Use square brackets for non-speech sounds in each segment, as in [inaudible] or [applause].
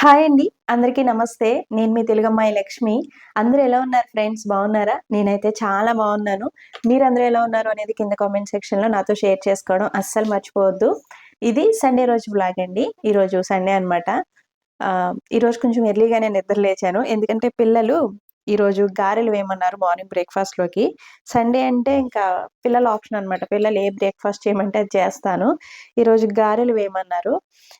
Hi అండి. అందరికీ నమస్తే. నేను మీ తెలుగమ్మాయి లక్ష్మి. అందరూ ఎలా ఉన్నారు ఫ్రెండ్స్? బాగున్నారా? నేనైతే చాలా బాగున్నాను. మీరందరూ ఎలా ఉన్నారు అనేది కింద కామెంట్ సెక్షన్లో నాతో షేర్ చేసుకోవడం అస్సలు మర్చిపోవద్దు. ఇది సండే రోజు బ్లాగ్ అండి. ఈరోజు సండే అనమాట ఈరోజు కొంచెం ఎర్లీగానే నిద్ర లేచాను. ఎందుకంటే పిల్లలు ఈరోజు గారెలు వేయమన్నారు మార్నింగ్ బ్రేక్ఫాస్ట్లోకి సండే అంటే ఇంకా పిల్లల ఆప్షన్ అనమాట పిల్లలు ఏ బ్రేక్ఫాస్ట్ చేయమంటే అది చేస్తాను. ఈరోజు గారెలు వేయమన్నారు.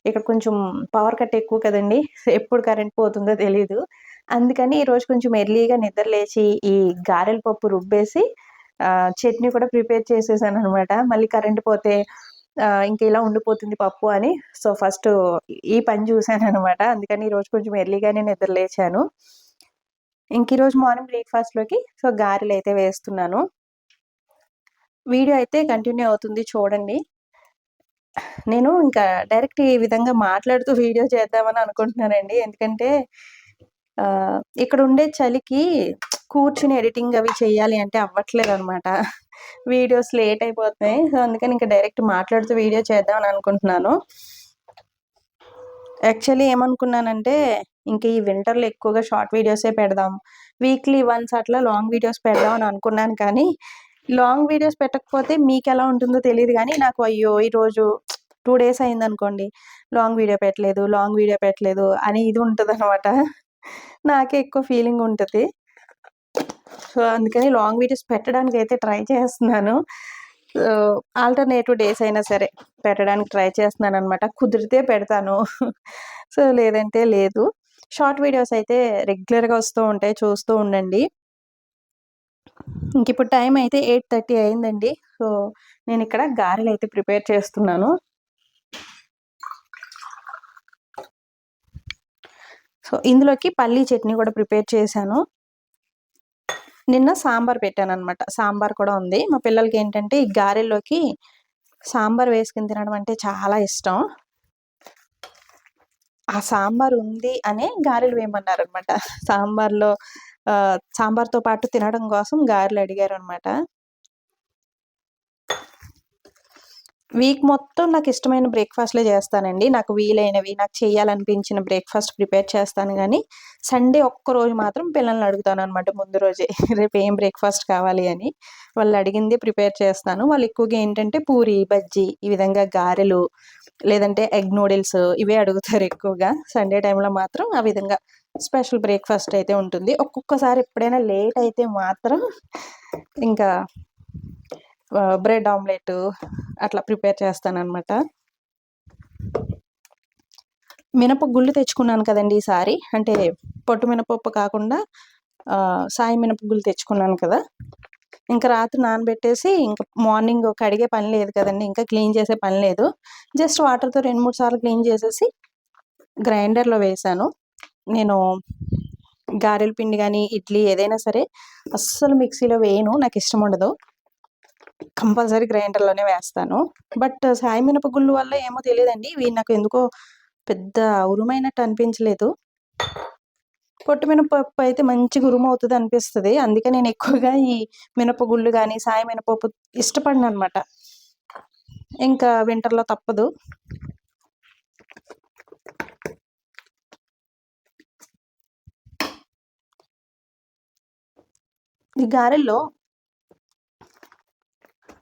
ఇక్కడ కొంచెం పవర్ కట్ ఎక్కువ కదండి. ఎప్పుడు కరెంట్ పోతుందో తెలియదు అందుకని ఈరోజు కొంచెం ఎర్లీగా నిద్ర లేచి ఈ గారెల పప్పు రుబ్బేసి చట్నీ కూడా ప్రిపేర్ చేసేసాను అనమాట మళ్ళీ కరెంట్ పోతే ఇంక ఇలా ఉండిపోతుంది పప్పు అని. సో ఫస్ట్ ఈ పని చూశాను అనమాట అందుకని ఈరోజు కొంచెం ఎర్లీగానే నిద్ర లేచాను. ఇంక ఈరోజు మార్నింగ్ బ్రేక్ఫాస్ట్లోకి సో గారెలు అయితే వేస్తున్నాను. వీడియో అయితే కంటిన్యూ అవుతుంది చూడండి. నేను ఇంకా డైరెక్ట్ ఈ విధంగా మాట్లాడుతూ వీడియో చేద్దామని అనుకుంటున్నానండి. ఎందుకంటే ఇక్కడ ఉండే చలికి కూర్చుని ఎడిటింగ్ అవి చేయాలి అంటే అవ్వట్లేదు అనమాట వీడియోస్ లేట్ అయిపోతున్నాయి. సో అందుకని ఇంకా డైరెక్ట్ మాట్లాడుతూ వీడియో చేద్దామని అనుకుంటున్నాను. యాక్చువల్లీ ఏమనుకున్నానంటే ఇంకా ఈ వింటర్లో ఎక్కువగా షార్ట్ వీడియోసే పెడదాం. వీక్లీ వన్స్ అట్లా లాంగ్ వీడియోస్ పెడదాం అని అనుకున్నాను కానీ లాంగ్ వీడియోస్ పెట్టకపోతే మీకు ఎలా ఉంటుందో తెలియదు కానీ నాకు అయ్యో ఈరోజు టూ డేస్ అయింది అనుకోండి లాంగ్ వీడియో పెట్టలేదు లాంగ్ వీడియో పెట్టలేదు అని ఇది ఉంటుంది అనమాట నాకే ఎక్కువ ఫీలింగ్ ఉంటుంది. సో అందుకని లాంగ్ వీడియోస్ పెట్టడానికి అయితే ట్రై చేస్తున్నాను. ఆల్టర్నేటివ్ డేస్ అయినా సరే పెట్టడానికి ట్రై చేస్తున్నాను అనమాట కుదిరితే పెడతాను. సో లేదంటే లేదు. షార్ట్ వీడియోస్ అయితే రెగ్యులర్గా వస్తూ ఉంటాయి చూస్తూ ఉండండి. ఇంక ఇప్పుడు టైం అయితే ఎయిట్ థర్టీ అయిందండి. సో నేను ఇక్కడ గారెలు అయితే ప్రిపేర్ చేస్తున్నాను. సో ఇందులోకి పల్లీ చట్నీ కూడా ప్రిపేర్ చేశాను. నిన్న సాంబార్ పెట్టాను అనమాట సాంబార్ కూడా ఉంది. మా పిల్లలకి ఏంటంటే ఈ గారెల్లోకి సాంబార్ వేసుకుని తినడం అంటే చాలా ఇష్టం. ఆ సాంబార్ ఉంది అనే గారెలు వేయమన్నారు అనమాట సాంబార్లో సాంబార్తో పాటు తినడం కోసం గారెలు అడిగారు అనమాట వీక్ మొత్తం నాకు ఇష్టమైన బ్రేక్ఫాస్ట్లే చేస్తానండి. నాకు వీలైనవి నాకు చేయాలనిపించిన బ్రేక్ఫాస్ట్ ప్రిపేర్ చేస్తాను కానీ సండే ఒక్క రోజు మాత్రం పిల్లల్ని అడుగుతాను అనమాట ముందు రోజే. [laughs] రేపు ఏం బ్రేక్ఫాస్ట్ కావాలి అని. వాళ్ళు అడిగింది ప్రిపేర్ చేస్తాను. వాళ్ళు ఎక్కువగా ఏంటంటే పూరి బజ్జీ ఈ విధంగా గారెలు లేదంటే ఎగ్ నూడిల్స్ ఇవే అడుగుతారు ఎక్కువగా. సండే టైంలో మాత్రం ఆ విధంగా స్పెషల్ బ్రేక్ఫాస్ట్ అయితే ఉంటుంది. ఒక్కొక్కసారి ఎప్పుడైనా లేట్ అయితే మాత్రం ఇంకా బ్రెడ్ ఆమ్లెట్ అట్లా ప్రిపేర్ చేస్తాను అనమాట మినప గుళ్ళు తెచ్చుకున్నాను కదండి ఈసారి. అంటే పొట్టు మినపప్పు కాకుండా సాయి మినపగుళ్ళు తెచ్చుకున్నాను కదా. ఇంకా రాత్రి నానబెట్టేసి ఇంకా మార్నింగ్ కడిగే పని లేదు కదండి. ఇంకా క్లీన్ చేసే పని లేదు. జస్ట్ వాటర్తో రెండు మూడు సార్లు క్లీన్ చేసేసి గ్రైండర్లో వేసాను. నేను గారెల పిండి కానీ ఇడ్లీ ఏదైనా సరే అస్సలు మిక్సీలో వేయను. నాకు ఇష్టం ఉండదు. కంపల్సరీ గ్రైండర్లోనే వేస్తాను. బట్ సాయి మినపగుళ్ళు వల్ల ఏమో తెలియదండి. ఇవి నాకు ఎందుకో పెద్ద ఉరుమైనట్టు అనిపించలేదు. పొట్టు మినపప్పు అయితే మంచి గురుము అవుతుంది అనిపిస్తుంది. అందుకే నేను ఎక్కువగా ఈ మినపగుళ్ళు కానీ సాయి మినపప్పు ఇష్టపడిన అనమాట ఇంకా వింటర్లో తప్పదు. ఈ గారెల్లో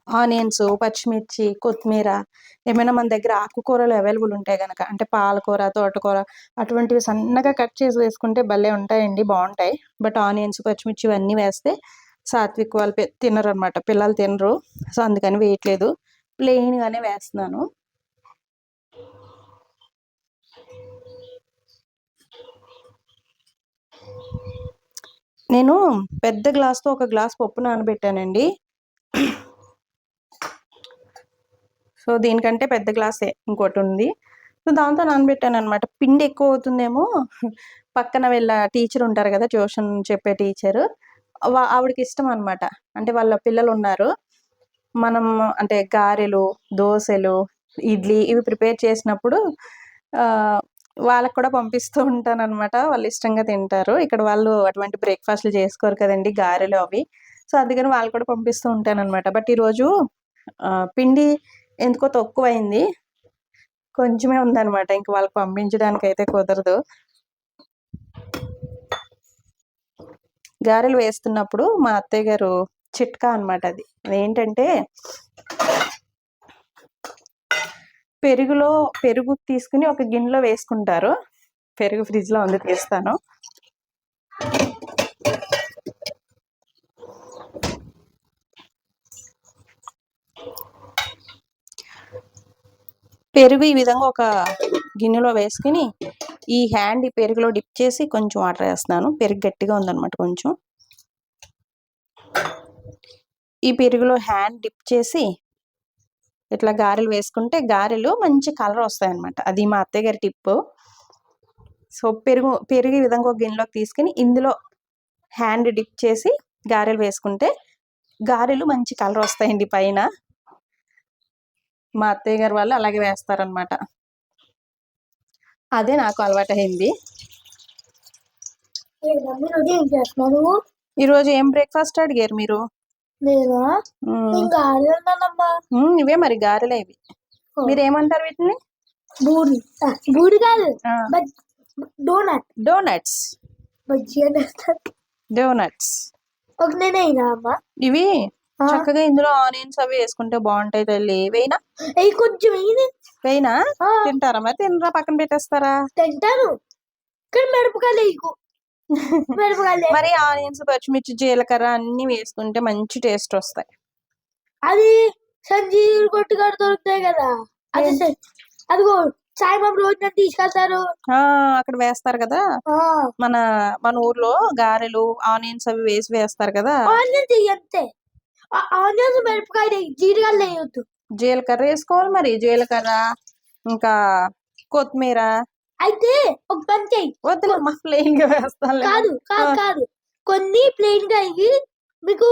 ఆనియన్స్ పచ్చిమిర్చి కొత్తిమీర ఏమైనా మన దగ్గర ఆకుకూరలు అవైలబుల్ ఉంటాయి కనుక అంటే పాలకూర తోటకూర అటువంటివి సన్నగా కట్ చేసి వేసుకుంటే భలే ఉంటాయండి బాగుంటాయి. బట్ ఆనియన్స్ పచ్చిమిర్చి ఇవన్నీ వేస్తే సాత్విక్ వాళ్ళు తినరు అనమాట పిల్లలు తినరు. సో అందుకని వేయట్లేదు ప్లెయిన్గానే వేస్తున్నాను. నేను పెద్ద గ్లాస్తో ఒక గ్లాస్ పప్పు నానబెట్టానండి. సో దీనికంటే పెద్ద గ్లాసే ఇంకోటి ఉంది సో దాంతో నానబెట్టాను అనమాట పిండి ఎక్కువ అవుతుందేమో పక్కన వెళ్ళ టీచర్ ఉంటారు కదా ట్యూషన్ చెప్పే టీచర్ ఆవిడకి ఇష్టం అనమాట అంటే వాళ్ళ పిల్లలు ఉన్నారు మనం అంటే గారెలు దోశలు ఇడ్లీ ఇవి ప్రిపేర్ చేసినప్పుడు వాళ్ళకు కూడా పంపిస్తూ ఉంటాను అనమాట వాళ్ళు ఇష్టంగా తింటారు. ఇక్కడ వాళ్ళు అటువంటి బ్రేక్ఫాస్ట్లు చేసుకోరు కదండి గారెలు అవి. సో అందుకని వాళ్ళు కూడా పంపిస్తూ ఉంటాను అనమాట బట్ ఈరోజు పిండి ఎందుకో తక్కువైంది. కొంచెమే ఉందన్నమాట. ఇంక వాళ్ళకి పంపించడానికి అయితే కుదరదు. గారెలు వేస్తున్నప్పుడు మా అత్తయ్య గారు చిట్కా అనమాట అది. ఏంటంటే పెరుగులో పెరుగు తీసుకుని ఒక గిన్నెలో వేసుకుంటారు. పెరుగు ఫ్రిడ్జ్లో ఉంది తీస్తాను. పెరుగు ఈ విధంగా ఒక గిన్నెలో వేసుకుని ఈ హ్యాండ్ ఈ పెరుగులో డిప్ చేసి కొంచెం వాటర్ వేస్తున్నాను. పెరుగు గట్టిగా ఉందన్నమాట కొంచెం. ఈ పెరుగులో హ్యాండ్ డిప్ చేసి ఇట్లా గారెలు వేసుకుంటే గారెలు మంచి కలర్ వస్తాయి అన్నమాట అది మా అత్తయ్య గారి టిప్పు సో పెరుగు పెరుగు ఈ విధంగా ఒక గిన్నెలోకి తీసుకుని ఇందులో హ్యాండ్ డిప్ చేసి గారెలు వేసుకుంటే గారెలు మంచి కలర్ వస్తాయండి పైన. మా అత్తయ్య గారు వాళ్ళు అలాగే వేస్తారనమాట అదే నాకు చేస్తున్నావు నువ్వు? ఈరోజు ఏం బ్రేక్ఫాస్ట్ అడిగారు మీరు? ఇవే మరి గారెలే ఇవి. మీరు ఏమంటారు వీటిని? కాదు. డోనట్. డోనట్స్. డోనట్స్. ఇవి. చక్కగా ఇందులో ఆనియన్స్ అవి వేసుకుంటే బాగుంటాయి తల్లి. వేయినా? అవి కొంచెం వేయని? తింటారా మరి? తినరా? పక్కన పెట్టేస్తారా? తింటాను. కానీ మిరపకాయలు వేయకు. మరి ఆనియన్స్ పచ్చిమిర్చి జీలకర్ర అన్ని వేసుకుంటే మంచి టేస్ట్ వస్తాయి. అది సంజీవ్ కొట్టుగాడు దొరుకుతాయి కదా. అది అదిగో సాయిబాబు రోజు నన్ను తీసుకెళ్తారు. ఆ అక్కడ వేస్తారు కదా. మన మన ఊర్లో గారెలు ఆనియన్స్ అవి వేసి వేస్తారు కదా. అంతే. ఆనియన్స్ వేయి జీడిగాలు వేయొద్దు జీలకర్ర వేసుకోవాలి మరి. జీలకర్ర ఇంకా కొత్తిమీర. అయితే ఒక పని చెయ్యి. వద్దు ప్లెయిన్గా వేస్తాను కాదు కాదు. కాదు. కొన్ని ప్లెయిన్గా అయ్యి మీకు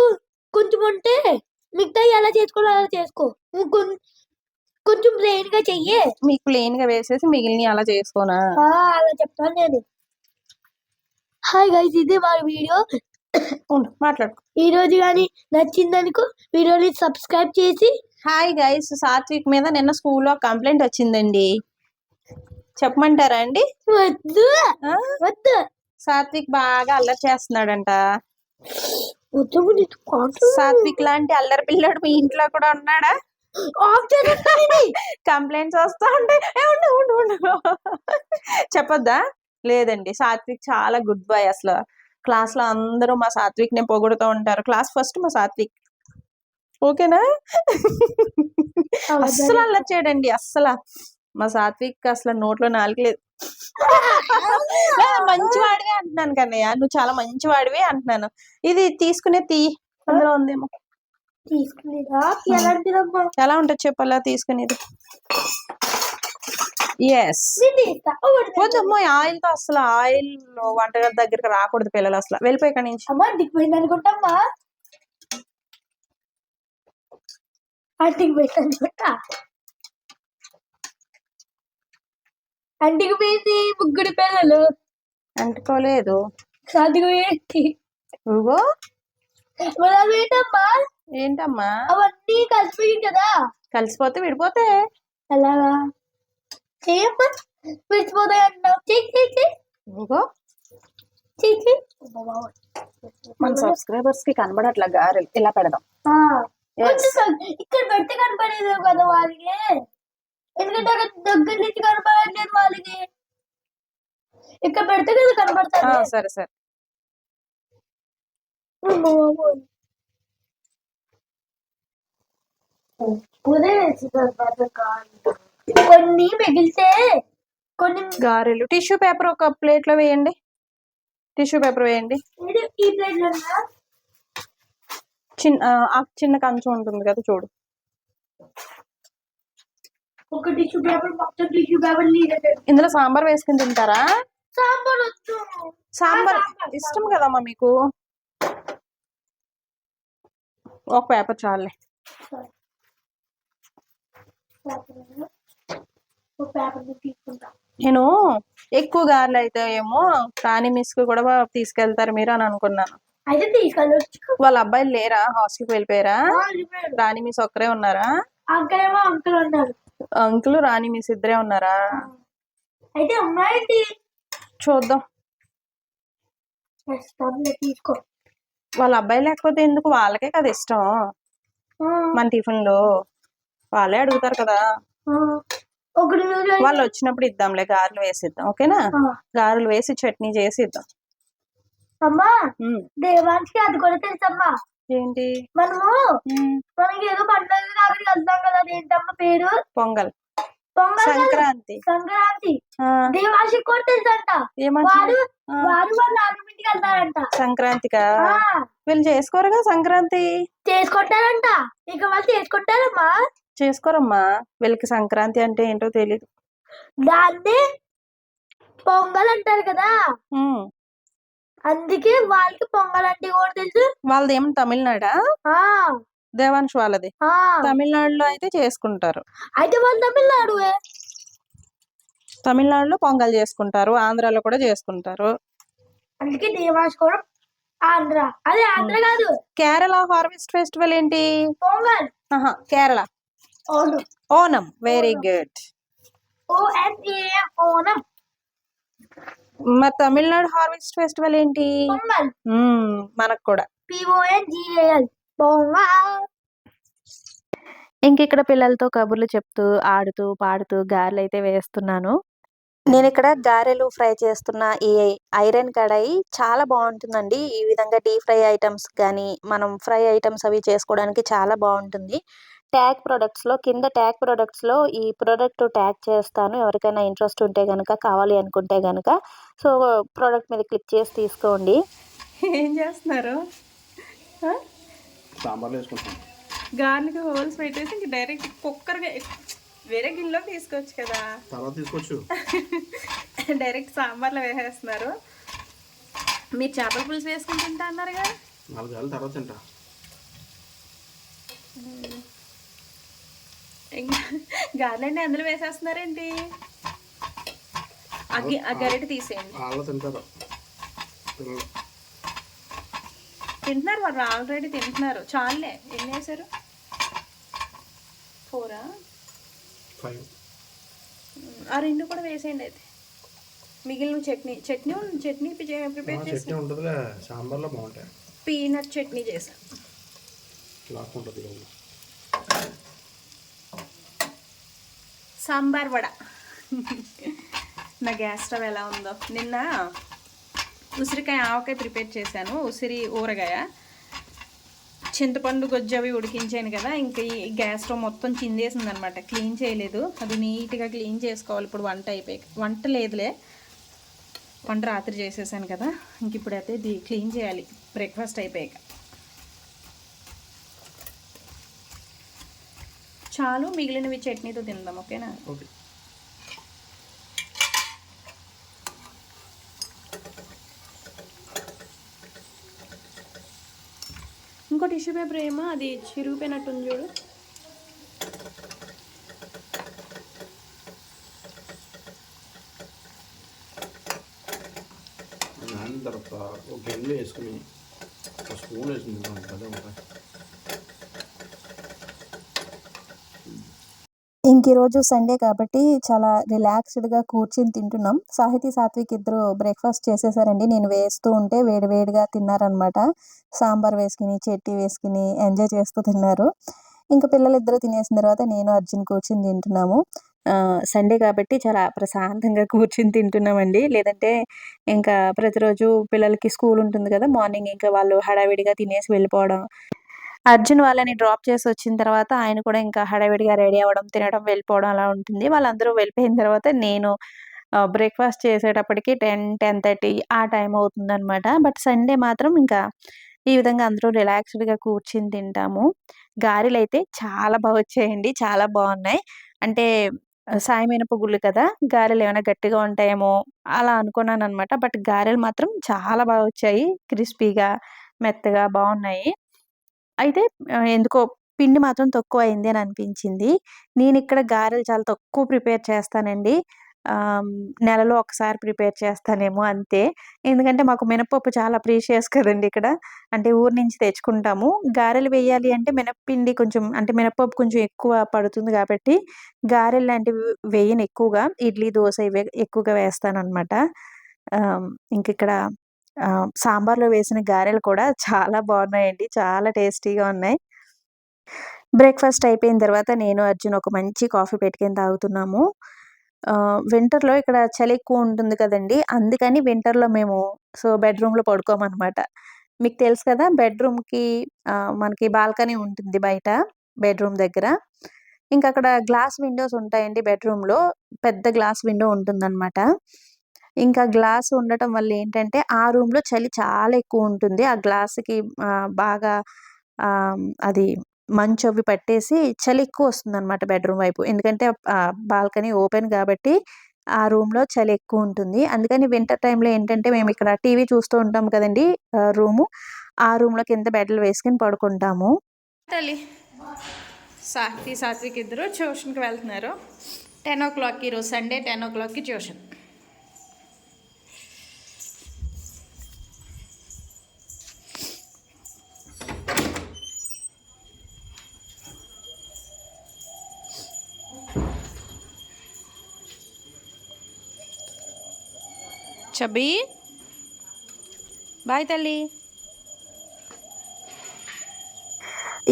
కొంచెం ఉంటే మిగతా ఎలా చేసుకోవాలో అలా చేసుకో. కొంచెం ప్లెయిన్గా చెయ్యి. మీకు ప్లెయిన్గా వేసేసి మిగిలిన అలా చేసుకోనా? అలా చెప్తాను నేను. హాయ్ గైస్ ఇది మా వీడియో. మాట్లాడుకో ఈ రోజు కానీ నచ్చిందనుకో వీడియోని సబ్స్క్రైబ్ చేసి హాయ్ గైస్ సాత్విక్ మీద నిన్న స్కూల్లో కంప్లైంట్ వచ్చిందండి చెప్పమంటారా అండి వద్దు? వద్దు సాత్విక్ బాగా అల్లరి చేస్తున్నాడంట. సాత్విక్ లాంటి అల్లరి పిల్లడు మీ ఇంట్లో కూడా ఉన్నాడా. కంప్లైంట్స్ వస్తా ఉంటాయి ఏ, ఉండు, ఉండు, ఉండు. చెప్పొద్దా లేదండి సాత్విక్ చాలా గుడ్ బాయ్ అసలు క్లాస్లో అందరూ మా సాత్విక్ నే పొగుడుతూ ఉంటారు. క్లాస్ ఫస్ట్ మా సాత్విక్. ఓకేనా? అస్సలు అల్లరి చేయడండి అస్సలు. మా సాత్విక్ అసలు నోట్లో నాలుగలేదు మంచివాడివి అంటున్నాను కన్నయ్య. నువ్వు చాలా మంచివాడివి అంటున్నాను. ఇది తీసుకునే తీ. అందులో ఉందేమో. తీసుకునేదా? ఎలా ఉంటుంది చెప్పు అలా తీసుకునేది? ఎస్. వద్దమ్మో ఆయిల్తో అసలు ఆయిల్ వంటగది దగ్గరికి రాకూడదు పిల్లలు అసలు. వెళ్ళిపోయి ఇక్కడి నుంచి. అమ్మా దిక్కుపోయింది అనుకుంటామ్మా. అంటికి పోయింది అనుకుంటా. అంటికి పోయింది ముగ్గురు పిల్లలు. అంటుకోలేదు. ఇగో మరి అవి ఏంటమ్మా? ఏంటమ్మా? అవన్నీ కలిసిపోయింది కదా కలిసిపోతే విడిపోతే. అలాగా? చేయమ్మా విడిచిపోతాయి అంటున్నావు చెయ్యి చెయ్యి చెయ్యి ఇగో చెయ్యి చెయ్యి మన సబ్స్క్రైబర్స్కి కనబడట్లా గారెలు ఇలా పెడదాం. ఆ, Yes. కొంచెం కన్- ఇక్కడ పెడితే కనపడేది కదా వాళ్ళకి. ఎందుకంటే అక్కడ దగ్గర నుంచి కనపడలేదు వాళ్ళకి. ఇక్కడ పెడితే కదా ఆ, కనపడతారు సరే సరే. అమ్మో, కొన్ని మిగిలితే కొన్ని గారెలు. టిష్యూ పేపర్ ఒక ప్లేట్లో వేయండి. టిష్యూ పేపర్ వేయండి. ఇది ఈ ప్లేట్లో ఉందా? చిన్న ఆ, చిన్న కంచం ఉంటుంది కదా చూడు. ఒక టిష్యూ పేపర్ మొత్తం టిష్యూ పేపర్ ఇందులో సాంబార్ వేసుకుని తింటారా? సాంబార్ వచ్చు సాంబార్ ఇష్టం కదమ్మా మీకు? ఒక పేపర్ చాలే పేపర్ తీసుకుంటా. నేను ఎక్కువ గారెలు అయితే ఏమో రాణి మిస్కు కూడా తీసుకెళ్తారు మీరు అని అనుకున్నాను. అయితే తీసుకెళ్ళొచ్చు వాళ్ళ అబ్బాయిలు లేరా? హాస్టల్కి వెళ్ళిపోయారా? రాణి మిస్ ఒక్కరే ఉన్నారా? అంకల్ ఉన్నారు. అంకుల్ రాణి మిస్ ఇద్దరే ఉన్నారా? అయితే ఉన్నాయండి చూద్దాం. తీసుకో. వాళ్ళ అబ్బాయి లేకపోతే ఎందుకు? వాళ్ళకే కదా ఇష్టం. మన టిఫిన్లు వాళ్ళే అడుగుతారు కదా. ఒకటి నువ్వు వాళ్ళు వచ్చినప్పుడు ఇద్దాంలే గారెలు వేసిద్దాం ఓకేనా. గారెలు వేసి చట్నీ చేసి ఇద్దాం అమ్మా దేవానికి అది కూడా తెలుసమ్మా. ఏంటి? మనము మనకి ఏదో పండుగ కాబట్టి వెళ్తాం కదా ఏంటమ్మ పేరు? పొంగల్. పొంగల్ సంక్రాంతి. సంక్రాంతి. దేవానికి కూడా తెలుసంట. వారు వారు వాళ్ళ నాన్నమ్మ ఇంటికి వెళ్తారంట సంక్రాంతికా? వీళ్ళు చేసుకోరుగా సంక్రాంతి? చేసుకుంటారంట. ఇక వాళ్ళు చేసుకుంటారమ్మా. చేసుకోరమ్మా. వీళ్ళకి సంక్రాంతి అంటే ఏంటో తెలీదు. దాన్ని పొంగల్ అంటారు కదా. అందుకే వాళ్ళకి పొంగల్ అంటే కూడా తెలుసు. వాళ్ళది ఏం తమిళనాడా? దేవాంశ్ వాళ్ళది. తమిళనాడులో అయితే చేసుకుంటారు. అయితే వాళ్ళు తమిళనాడు తమిళనాడులో పొంగల్ చేసుకుంటారు. ఆంధ్రాలో కూడా చేసుకుంటారు. అందుకే దేవాస్ కూడా ఆంధ్ర. అదే ఆంధ్ర కాదు. కేరళ హార్వెస్ట్ ఫెస్టివల్ ఏంటి? Pongal. Kerala. Own. Very good. Onam. మరి తమిళనాడు హార్వెస్ట్ ఫెస్టివల్ ఏంటి? మనకు కూడా. ఇంక ఇక్కడ పిల్లలతో కబుర్లు చెప్తూ ఆడుతూ పాడుతూ గారెలు అయితే వేస్తున్నాను. నేను ఇక్కడ గారెలు ఫ్రై చేస్తున్న. ఈ ఐరన్ కడాయి చాలా బాగుంటుందండి. ఈ విధంగా డీప్ ఫ్రై ఐటమ్స్ కానీ మనం ఫ్రై ఐటమ్స్ అవి చేసుకోవడానికి చాలా బాగుంటుంది. ట్యాగ్ ప్రొడక్ట్స్లో కింద ట్యాగ్ ప్రొడక్ట్స్లో ఈ ప్రోడక్ట్ ట్యాగ్ చేస్తాను. ఎవరికైనా ఇంట్రెస్ట్ ఉంటే కనుక కావాలి అనుకుంటే కనుక సో ప్రోడక్ట్ మీద క్లిక్ చేసి తీసుకోండి. ఏం చేస్తున్నారు? సాంబార్లో వేసుకుంటాం గార్లిక్ హోల్స్ పెట్టేసి ఇంక డైరెక్ట్ కుక్కర్గా వేరే గిన్నెలో తీసుకోవచ్చు కదా? తర్వాత తీసుకోవచ్చు. [laughs] డైరెక్ట్ సాంబార్లో వేసేస్తున్నారు. మీరు చేపల పులుసు వేసుకుని తింటా అన్నారుగా నాలుగు వేల తర్వాత తింటా. గార్లండి అందులో వేసేస్తున్నారేంటి? ఆ గి- ఆ గరిట తీసేయండి. వాళ్ళు తింటారు. పిల్లలు. తింటున్నారు వాళ్ళు ఆల్రెడీ తింటున్నారు. చాలులే. ఎన్ని వేసారు ఫోరా? ఫైవ్. ఆ రెండు కూడా వేసేయండి అయితే. మిగిలిన చట్నీ చట్నీ చట్నీ ప్రిపేర్ చట్నీ ఉంటుందిలే. సాంబార్లో బాగుంటాయి. పీనట్ చట్నీ లాక్ ఉంటుంది సాంబార్ వడ. నా గ్యాస్ స్టవ్ ఎలా ఉందో. నిన్న ఉసిరికాయ ఆవకాయ ప్రిపేర్ చేశాను. ఉసిరి ఊరగాయ. చింతపండు గొజ్జు అవి ఉడికించాను కదా ఇంకా ఈ గ్యాస్ స్టవ్ మొత్తం చిందేసింది అనమాట క్లీన్ చేయలేదు. అది నీట్గా క్లీన్ చేసుకోవాలి. ఇప్పుడు వంట అయిపోయి వంట లేదులే. వంట రాత్రి చేసేసాను కదా. ఇంక ఇప్పుడైతే ఇది క్లీన్ చేయాలి. బ్రేక్ఫాస్ట్ అయిపోయాక. చాలు మిగిలినవి చట్నీతో తిందాం ఓకేనా? ఓకే. ఇంకో టిష్యూ పేపర్ ఏమో అది చిరిగిపోయినట్టుంది చూడు. తర్వాత ఒక గిన్నెలో వేసుకుని ఒక స్పూన్ వేసుకుని తింటాం అదే ఉంటాయి ఇంక ఈరోజు సండే కాబట్టి చాలా రిలాక్స్డ్గా కూర్చుని తింటున్నాం. సాహితీ సాత్విక్ ఇద్దరు బ్రేక్ఫాస్ట్ చేసేసారండి. నేను వేస్తూ ఉంటే వేడివేడిగా తిన్నారనమాట సాంబార్ వేసుకుని చెట్టి వేసుకుని ఎంజాయ్ చేస్తూ తిన్నారు. ఇంకా పిల్లలు ఇద్దరు తినేసిన తర్వాత నేను అర్జున్ కూర్చుని తింటున్నాము. సండే కాబట్టి చాలా ప్రశాంతంగా కూర్చుని తింటున్నామండి. లేదంటే ఇంకా ప్రతిరోజు పిల్లలకి స్కూల్ ఉంటుంది కదా మార్నింగ్ ఇంకా వాళ్ళు హడావిడిగా తినేసి వెళ్ళిపోవడం. అర్జున్ వాళ్ళని డ్రాప్ చేసి వచ్చిన తర్వాత ఆయన కూడా ఇంకా హడావిడిగా రెడీ అవ్వడం తినడం వెళ్ళిపోవడం అలా ఉంటుంది. వాళ్ళందరూ వెళ్ళిపోయిన తర్వాత నేను బ్రేక్ఫాస్ట్ చేసేటప్పటికి టెన్ టెన్ థర్టీ ఆ టైం అవుతుందన్నమాట. బట్ సండే మాత్రం ఇంకా ఈ విధంగా అందరూ రిలాక్స్డ్గా కూర్చుని తింటాము. గారెలు అయితే చాలా బాగా వచ్చాయండి. చాలా బాగున్నాయి. అంటే సాయమైన పువ్వులు కదా గారెలు ఏమైనా గట్టిగా ఉంటాయేమో అలా అనుకున్నాను అనమాట బట్ గారెలు మాత్రం చాలా బాగా వచ్చాయి. క్రిస్పీగా మెత్తగా బాగున్నాయి. అయితే ఎందుకో పిండి మాత్రం తక్కువ అయింది అని అనిపించింది. నేను ఇక్కడ గారెలు చాలా తక్కువ ప్రిపేర్ చేస్తానండి. నెలలో ఒకసారి ప్రిపేర్ చేస్తానేమో అంతే. ఎందుకంటే మాకు మినపప్పు చాలా ప్రీషియస్ కదండి ఇక్కడ. అంటే ఊరు నుంచి తెచ్చుకుంటాము. గారెలు వేయాలి అంటే మినప్పిండి కొంచెం అంటే మినపప్పు కొంచెం ఎక్కువ పడుతుంది కాబట్టి గారెలు లాంటివి వేయను ఎక్కువగా. ఇడ్లీ దోశ ఇవే ఎక్కువగా వేస్తాను అనమాట ఇంక ఇక్కడ సాంబార్లో వేసిన గారెలు కూడా చాలా బాగున్నాయండి. చాలా టేస్టీగా ఉన్నాయి. బ్రేక్ఫాస్ట్ అయిపోయిన తర్వాత నేను అర్జున్ ఒక మంచి కాఫీ పెట్టుకొని తాగుతున్నాము. వింటర్లో ఇక్కడ చలి ఎక్కువ ఉంటుంది కదండి అందుకని వింటర్లో మేము సో బెడ్రూమ్లో పడుకోమన్నమాట. మీకు తెలుసు కదా బెడ్రూమ్కి మనకి బాల్కనీ ఉంటుంది బయట బెడ్రూమ్ దగ్గర. ఇంకా అక్కడ గ్లాస్ విండోస్ ఉంటాయండి బెడ్రూమ్లో పెద్ద గ్లాస్ విండో ఉంటుందన్నమాట. ఇంకా గ్లాస్ ఉండటం వల్ల ఏంటంటే ఆ రూమ్లో చలి చాలా ఎక్కువ ఉంటుంది. ఆ గ్లాస్కి బాగా అది మంచు అవి పట్టేసి చలి ఎక్కువ వస్తుంది అనమాట బెడ్రూమ్ వైపు. ఎందుకంటే బాల్కనీ ఓపెన్ కాబట్టి ఆ రూమ్లో చలి ఎక్కువ ఉంటుంది. అందుకని వింటర్ టైంలో ఏంటంటే మేము ఇక్కడ టీవీ చూస్తూ ఉంటాం కదండి రూము. ఆ రూమ్లో కింద బెడ్లు వేసుకుని పడుకుంటాము. తల్లి సాత్వి సాత్విక్ ఇద్దరు ట్యూషన్కి వెళ్తున్నారు. టెన్ ఓ క్లాక్కి ఈరోజు సండే టెన్ ఓ క్లాక్కి ట్యూషన్. చబీ. బాయ్ తల్లి.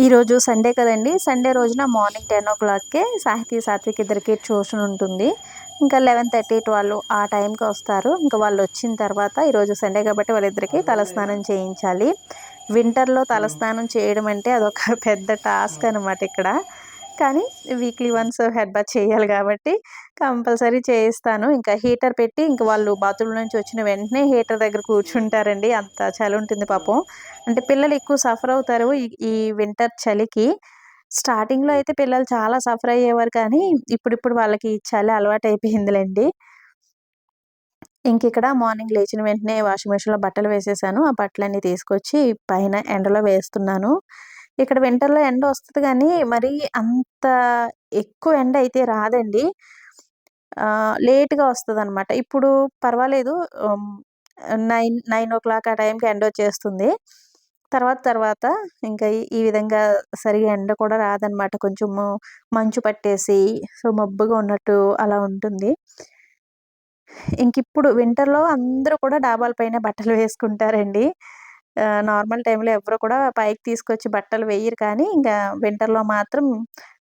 ఈరోజు సండే కదండి. సండే రోజున మార్నింగ్ టెన్ ఓ క్లాక్కే సాహితీ సాత్విక్ ఇద్దరికి ట్యూషన్ ఉంటుంది. ఇంకా లెవెన్ థర్టీ ట్వెల్వ్ ఆ టైంకి వస్తారు. ఇంకా వాళ్ళు వచ్చిన తర్వాత ఈరోజు సండే కాబట్టి వాళ్ళిద్దరికి తలస్నానం చేయించాలి. వింటర్లో తలస్నానం చేయడం అంటే అదొక పెద్ద టాస్క్ అనమాట ఇక్కడ. కానీ వీక్లీ వన్స్ హెడ్ బాత్ చేయాలి కాబట్టి కంపల్సరీ చేయిస్తాను. ఇంకా హీటర్ పెట్టి ఇంకా వాళ్ళు బాత్రూమ్ నుంచి వచ్చిన వెంటనే హీటర్ దగ్గర కూర్చుంటారండి. అంత చలి ఉంటుంది పాపం. అంటే పిల్లలు ఎక్కువ సఫర్ అవుతారు ఈ వింటర్ చలికి. స్టార్టింగ్లో అయితే పిల్లలు చాలా సఫర్ అయ్యేవారు కానీ ఇప్పుడిప్పుడు వాళ్ళకి చలి అలవాటు అయిపోయిందిలేండి. ఇంక ఇక్కడ మార్నింగ్ లేచిన వెంటనే వాషింగ్ మెషిన్లో బట్టలు వేసేసాను. ఆ బట్టలన్నీ తీసుకొచ్చి పైన ఎండలో వేస్తున్నాను. ఇక్కడ వింటర్లో ఎండ వస్తుంది కానీ మరి అంత ఎక్కువ ఎండ అయితే రాదండి. లేట్గా వస్తుంది అనమాట ఇప్పుడు పర్వాలేదు. నైన్ నైన్ ఓ క్లాక్ ఆ టైంకి ఎండ వచ్చేస్తుంది. తర్వాత తర్వాత ఇంకా ఈ- విధంగా సరిగా ఎండ కూడా రాదనమాట కొంచెము మంచు పట్టేసి సో మబ్బుగా ఉన్నట్టు అలా ఉంటుంది. ఇంక ఇప్పుడు వింటర్లో అందరూ కూడా డాబాల పైన బట్టలు వేసుకుంటారండి. నార్మల్ టైంలో ఎవరు కూడా పైకి తీసుకొచ్చి బట్టలు వేయరు కానీ ఇంకా వింటర్లో మాత్రం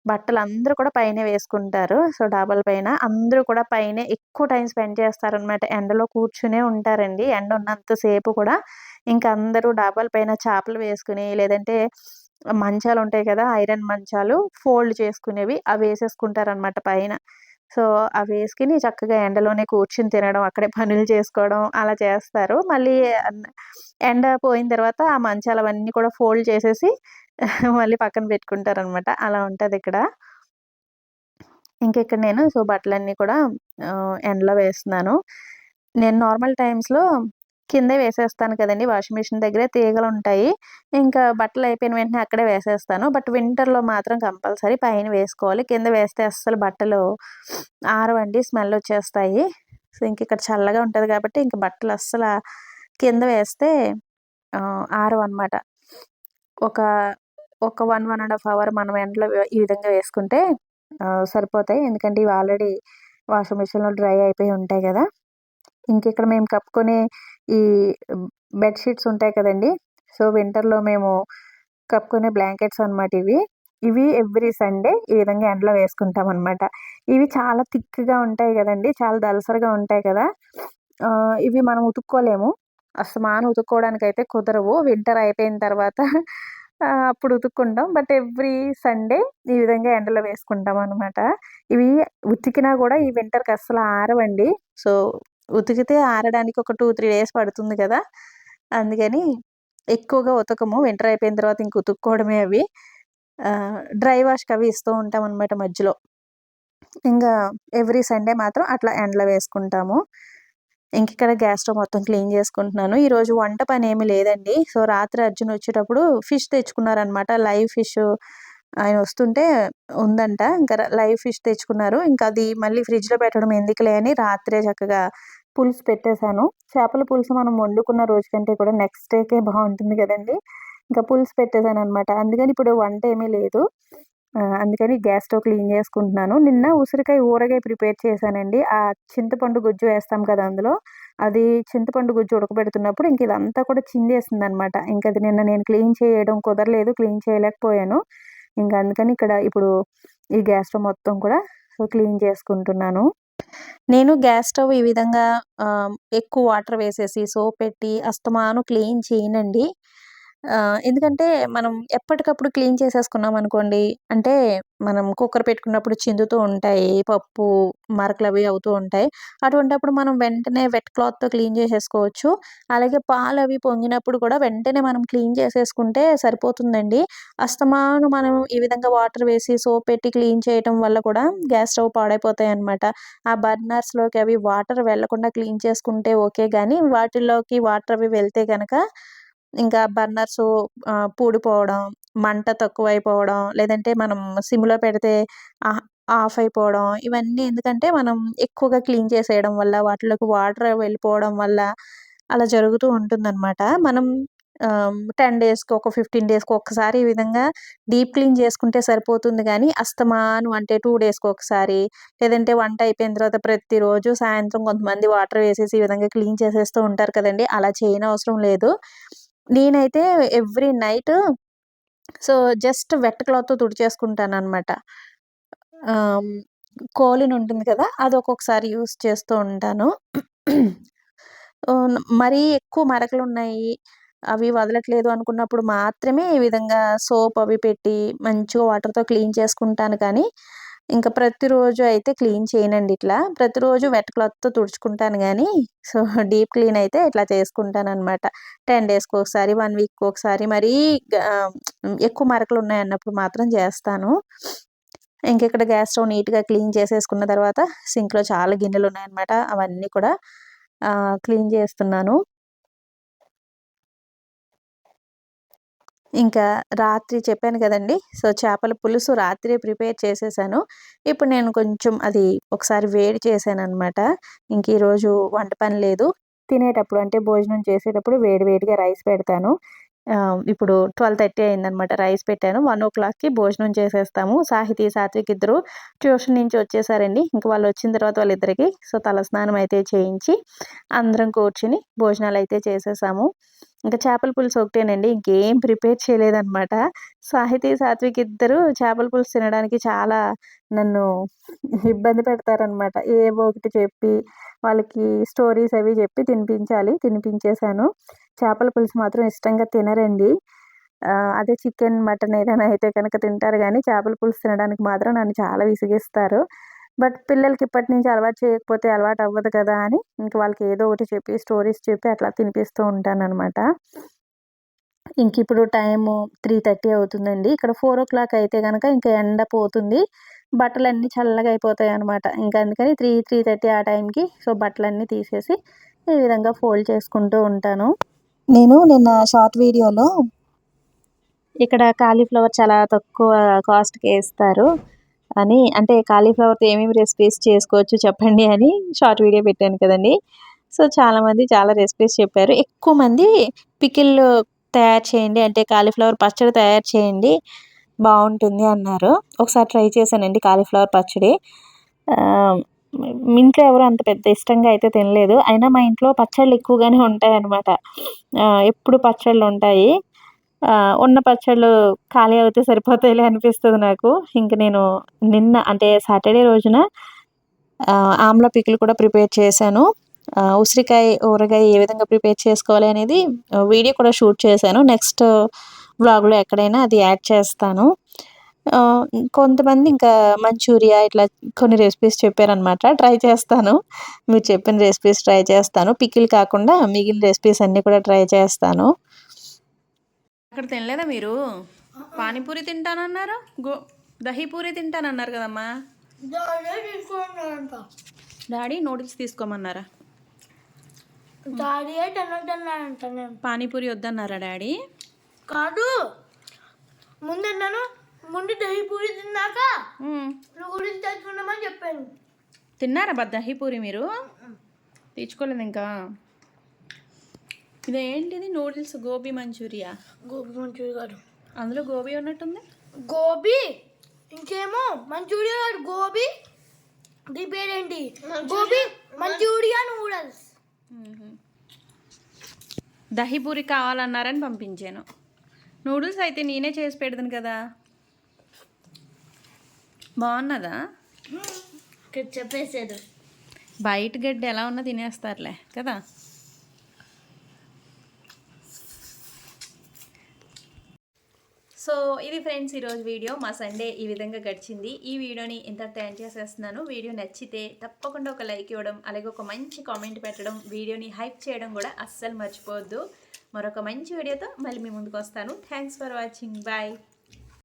బట్టలు అందరూ కూడా పైనే వేసుకుంటారు. సో డాబాల పైన అందరూ కూడా పైన ఎక్కువ టైం స్పెండ్ చేస్తారనమాట ఎండలో కూర్చునే ఉంటారండి. ఎండ ఉన్నంతసేపు కూడా ఇంకా అందరూ డాబాల పైన చేపలు వేసుకుని లేదంటే మంచాలు ఉంటాయి కదా ఐరన్ మంచాలు ఫోల్డ్ చేసుకునేవి అవి వేసేసుకుంటారనమాట పైన. సో అవి వేసుకుని చక్కగా ఎండలోనే కూర్చుని తినడం అక్కడే పనులు చేసుకోవడం అలా చేస్తారు. మళ్ళీ ఎండ పోయిన తర్వాత ఆ మంచాలు అవన్నీ కూడా ఫోల్డ్ చేసేసి [laughs] మళ్ళీ పక్కన పెట్టుకుంటారు అనమాట అలా ఉంటుంది ఇక్కడ. ఇంకెక్కడ నేను? సో బట్టలన్నీ కూడా ఎండలో వేస్తున్నాను. నేను నార్మల్ టైమ్స్లో కిందే వేసేస్తాను కదండి వాషింగ్ మిషన్ దగ్గరే తీగలు ఉంటాయి ఇంకా బట్టలు అయిపోయిన వెంటనే అక్కడే వేసేస్తాను. బట్ వింటర్లో మాత్రం కంపల్సరీ పైన వేసుకోవాలి. కింద వేస్తే అస్సలు బట్టలు ఆరవండి స్మెల్ వచ్చేస్తాయి. సో ఇంక ఇక్కడ చల్లగా ఉంటుంది కాబట్టి ఇంక బట్టలు అస్సలు కింద వేస్తే ఆ, అనమాట ఒక ఒక one one and half hour మనం ఎండలో ఈ విధంగా వేసుకుంటే సరిపోతాయి. ఎందుకంటే ఇవి ఆల్రెడీ వాషింగ్ మిషన్లో డ్రై అయిపోయి ఉంటాయి కదా. ఇంక ఇక్కడ మేము కప్పుకునే ఈ బెడ్షీట్స్ ఉంటాయి కదండి. సో వింటర్లో మేము కప్పుకునే బ్లాంకెట్స్ అన్నమాట ఇవి. ఇవి ఎవ్రీ సండే ఈ విధంగా ఎండలో వేసుకుంటాం అనమాట ఇవి చాలా థిక్గా ఉంటాయి కదండి. చాలా దలసరిగా ఉంటాయి కదా. ఇవి మనం ఉతుక్కోలేము. అసమానం ఉతుక్కోవడానికి అయితే కుదరవు. వింటర్ అయిపోయిన తర్వాత అప్పుడు ఉతుక్కుంటాం. బట్ ఎవ్రీ సండే ఈ విధంగా ఎండలో వేసుకుంటాం అనమాట ఇవి ఉతికినా కూడా ఈ వింటర్కి అస్సలు ఆరవండి. సో ఉతికితే ఆరడానికి ఒక టూ త్రీ డేస్ పడుతుంది కదా. అందుకని ఎక్కువగా ఉతకము. వింటర్ అయిపోయిన తర్వాత ఇంక ఉతుక్కోవడమే అవి. డ్రై వాష్కి అవి ఇస్తూ ఉంటాం అనమాట మధ్యలో. ఇంకా ఎవ్రీ సండే మాత్రం అట్లా ఎండలో వేసుకుంటాము. ఇంక ఇక్కడ గ్యాస్ స్టవ్ మొత్తం క్లీన్ చేసుకుంటున్నాను. ఈరోజు వంట పని ఏమీ లేదండి. సో రాత్రి అర్జున్ వచ్చేటప్పుడు ఫిష్ తెచ్చుకున్నారనమాట లైవ్ ఫిష్ ఆయన వస్తుంటే ఉందంట. ఇంకా లైవ్ ఫిష్ తెచ్చుకున్నారు. ఇంకా అది మళ్ళీ ఫ్రిడ్జ్లో పెట్టడం ఎందుకులే అని రాత్రే చక్కగా పులుసు పెట్టేశాను. చేపల పులుసు మనం వండుకున్న రోజు కంటే కూడా నెక్స్ట్ డేకే బాగుంటుంది కదండి. ఇంకా పులుసు పెట్టేశాను అనమాట అందుకని ఇప్పుడు వంట ఏమీ లేదు. అందుకని గ్యాస్ స్టవ్ క్లీన్ చేసుకుంటున్నాను. నిన్న ఉసిరికాయ ఊరగాయ ప్రిపేర్ చేశానండి. ఆ చింతపండు గుజ్జు వేస్తాం కదా అందులో. అది చింతపండు గుజ్జు ఉడకబెడుతున్నప్పుడు ఇంక ఇదంతా కూడా చిందేస్తుంది అనమాట ఇంకా అది నిన్న నేను క్లీన్ చేయడం కుదరలేదు క్లీన్ చేయలేకపోయాను. ఇంకా అందుకని ఇక్కడ ఇప్పుడు ఈ గ్యాస్ స్టవ్ మొత్తం కూడా క్లీన్ చేసుకుంటున్నాను. నేను గ్యాస్ స్టవ్ ఈ విధంగా ఎక్కువ వాటర్ వేసేసి సోప్ పెట్టి అస్తమాను క్లీన్ చేయనండి. ఎందుకంటే మనం ఎప్పటికప్పుడు క్లీన్ చేసేసుకున్నాం అనుకోండి అంటే మనం కుక్కర్ పెట్టుకున్నప్పుడు చిందుతూ ఉంటాయి పప్పు మరకలు అవి అవుతూ ఉంటాయి. అటువంటప్పుడు మనం వెంటనే వెట్ క్లాత్తో క్లీన్ చేసేసుకోవచ్చు. అలాగే పాలు అవి పొంగినప్పుడు కూడా వెంటనే మనం క్లీన్ చేసేసుకుంటే సరిపోతుందండి. అస్తమాను మనం ఈ విధంగా వాటర్ వేసి సోప్ పెట్టి క్లీన్ చేయటం వల్ల కూడా గ్యాస్ స్టవ్ పాడైపోతాయి అన్నమాట. ఆ బర్నర్స్లోకి అవి వాటర్ వెళ్ళకుండా క్లీన్ చేసుకుంటే ఓకే కానీ వాటిల్లోకి వాటర్ అవి వెళ్తే కనుక ఇంకా బర్నర్స్ పూడిపోవడం మంట తక్కువైపోవడం లేదంటే మనం సిమ్లో పెడితే ఆ- ఆఫ్ అయిపోవడం ఇవన్నీ ఎందుకంటే మనం ఎక్కువగా క్లీన్ చేసేయడం వల్ల వాటిలోకి వాటర్ వెళ్ళిపోవడం వల్ల అలా జరుగుతూ ఉంటుందన్నమాట. మనం టెన్ డేస్కి ఒక ఫిఫ్టీన్ డేస్కి ఒకసారి ఈ విధంగా డీప్ క్లీన్ చేసుకుంటే సరిపోతుంది కానీ అస్తమాను అంటే టూ డేస్కి ఒకసారి లేదంటే వంట అయిపోయిన తర్వాత ప్రతిరోజు సాయంత్రం కొంతమంది వాటర్ వేసేసి ఈ విధంగా క్లీన్ చేసేస్తూ ఉంటారు కదండి అలా చేయనవసరం లేదు. నేనైతే every night so just wet cloth తుడిచేసుకుంటాను అనమాట కోలిన్ ఉంటుంది కదా అది ఒక్కొక్కసారి యూస్ చేస్తూ ఉంటాను. మరీ ఎక్కువ మరకలు ఉన్నాయి అవి వదలట్లేదు అనుకున్నప్పుడు మాత్రమే ఈ విధంగా సోప్ అవి పెట్టి మంచిగా వాటర్తో క్లీన్ చేసుకుంటాను కానీ ఇంకా ప్రతిరోజు అయితే క్లీన్ చేయనండి ఇట్లా. ప్రతిరోజు వెట్ క్లాత్తో తుడుచుకుంటాను కానీ సో డీప్ క్లీన్ అయితే ఇట్లా చేసుకుంటాను అనమాట టెన్ డేస్కి ఒకసారి వన్ వీక్కి ఒకసారి మరీ ఎక్కువ మరకలు ఉన్నాయి అన్నప్పుడు మాత్రం చేస్తాను. ఇంకెక్కడ గ్యాస్ స్టవ్ నీట్గా క్లీన్ చేసేసుకున్న తర్వాత సింక్లో చాలా గిన్నెలు ఉన్నాయన్నమాట అవన్నీ కూడా క్లీన్ చేస్తున్నాను. ఇంకా రాత్రి చెప్పాను కదండి. సో చేపల పులుసు రాత్రి ప్రిపేర్ చేసేసాను. ఇప్పుడు నేను కొంచెం అది ఒకసారి వేడి చేశాను అనమాట ఇంక ఈరోజు వంట పని లేదు. తినేటప్పుడు అంటే భోజనం చేసేటప్పుడు వేడి వేడిగా రైస్ పెడతాను. ఇప్పుడు ట్వెల్వ్ థర్టీ అయిందనమాట రైస్ పెట్టాను. వన్ ఓ క్లాక్కి భోజనం చేసేస్తాము. సాహితీ సాత్విక్ ఇద్దరు ట్యూషన్ నుంచి వచ్చేసారండి. ఇంక వాళ్ళు వచ్చిన తర్వాత వాళ్ళిద్దరికి. సో తలస్నానం అయితే చేయించి అందరం కూర్చుని భోజనాలు అయితే చేసేసాము. ఇంకా చేపల పులుసు ఒకటేనండి. ఇంకేం ప్రిపేర్ చేయలేదన్నమాట. సాహితీ సాత్విక్ ఇద్దరు చేపల పులుసు తినడానికి చాలా నన్ను ఇబ్బంది పెడతారనమాట ఏవో ఒకటి చెప్పి వాళ్ళకి స్టోరీస్ అవి చెప్పి తినిపించాలి తినిపించేశాను. చేపల పులుసు మాత్రం ఇష్టంగా తినరండి. అదే చికెన్ మటన్ ఏదైనా అయితే కనుక తింటారు కానీ చేపల పులుసు తినడానికి మాత్రం నన్ను చాలా విసిగిస్తారు. బట్ పిల్లలకి ఇప్పటి నుంచి అలవాటు చేయకపోతే అలవాటు అవ్వదు కదా అని ఇంక వాళ్ళకి ఏదో ఒకటి చెప్పి స్టోరీస్ చెప్పి అట్లా తినిపిస్తూ ఉంటాను అనమాట ఇంక ఇప్పుడు టైము త్రీ థర్టీ అవుతుందండి. ఇక్కడ ఫోర్ ఓ క్లాక్ అయితే కనుక ఇంకా ఎండ పోతుంది. బట్టలన్నీ చల్లగా అయిపోతాయి అనమాట ఇంకా అందుకని త్రీ త్రీ థర్టీ ఆ టైంకి సో బట్టలన్నీ తీసేసి ఈ విధంగా ఫోల్డ్ చేసుకుంటూ ఉంటాను. నేను నిన్న షార్ట్ వీడియోలో ఇక్కడ కాలీఫ్లవర్ చాలా తక్కువ కాస్ట్కి వేస్తారు అని అంటే కాలీఫ్లవర్తో ఏమేమి రెసిపీస్ చేసుకోవచ్చు చెప్పండి అని షార్ట్ వీడియో పెట్టాను కదండి. సో చాలామంది చాలా రెసిపీస్ చెప్పారు. ఎక్కువ మంది పికిల్ తయారు చేయండి అంటే కాలీఫ్లవర్ పచ్చడి తయారు చేయండి బాగుంటుంది అన్నారు. ఒకసారి ట్రై చేశానండి కాలీఫ్లవర్ పచ్చడి. ఇంట్లో ఎవరు అంత పెద్ద ఇష్టంగా అయితే తినలేదు. అయినా మా ఇంట్లో పచ్చళ్ళు ఎక్కువగానే ఉంటాయి అన్నమాట ఎప్పుడు పచ్చళ్ళు ఉంటాయి. ఉన్న పచ్చళ్ళు ఖాళీ అవుతే సరిపోతాయిలే అనిపిస్తుంది నాకు. ఇంక నేను నిన్న అంటే సాటర్డే రోజున ఆమ్ల ఆమ్లా పికిల్ కూడా ప్రిపేర్ చేశాను. ఉసిరికాయ ఊరగాయ ఏ విధంగా ప్రిపేర్ చేసుకోవాలి అనేది వీడియో కూడా షూట్ చేశాను. నెక్స్ట్ వ్లాగ్లో ఎక్కడైనా అది యాడ్ చేస్తాను. కొంతమంది ఇంకా మంచూరియా ఇట్లా కొన్ని రెసిపీస్ చెప్పారనమాట ట్రై చేస్తాను. మీరు చెప్పిన రెసిపీస్ ట్రై చేస్తాను. పికిల్ కాకుండా మిగిలిన రెసిపీస్ అన్నీ కూడా ట్రై చేస్తాను. అక్కడ తినలేదా మీరు? పానీపూరి తింటానన్నారు? గో దహీపూరి తింటానన్నారు కదమ్మా. డాడీ నూడిల్స్ తీసుకోమన్నారా? డాడీ నేను పానీపూరి వద్దన్నారా డాడీ? కాదు. ముందు ముందు దహి పూరి తిన్నాక తెచ్చుకున్నామని చెప్పాను తిన్నారా బా దహీపూరి మీరు? తెచ్చుకోలేదు ఇంకా. ఇదేంటిది? Noodles gobi Manchuria? గోబీ మంచూరి గారు అందులో గోబీ ఉన్నట్టుంది? గోబీ? ఇంకేమో? మంచూరియా గోబీ. ది పేరేంటి? గోబీ మంచూరియా నూడల్స్. దహిపూరి కావాలన్నారని పంపించాను. నూడిల్స్ అయితే నేనే చేసి పెడతాను కదా. బాగున్నదా? చెప్పేసాడు బయట గడ్డి ఎలా ఉన్నా తినేస్తారులే కదా? సో ఇది ఫ్రెండ్స్ ఈరోజు వీడియో. మా సండే ఈ విధంగా గడిచింది. ఈ వీడియోని ఇంత టైం చేసేస్తున్నాను వీడియో నచ్చితే తప్పకుండా ఒక లైక్ ఇవ్వడం అలాగే ఒక మంచి కామెంట్ పెట్టడం వీడియోని హైప్ చేయడం కూడా అస్సలు మర్చిపోవద్దు. మరొక మంచి వీడియోతో మళ్ళీ మీ ముందుకు వస్తాను. Thanks for watching bye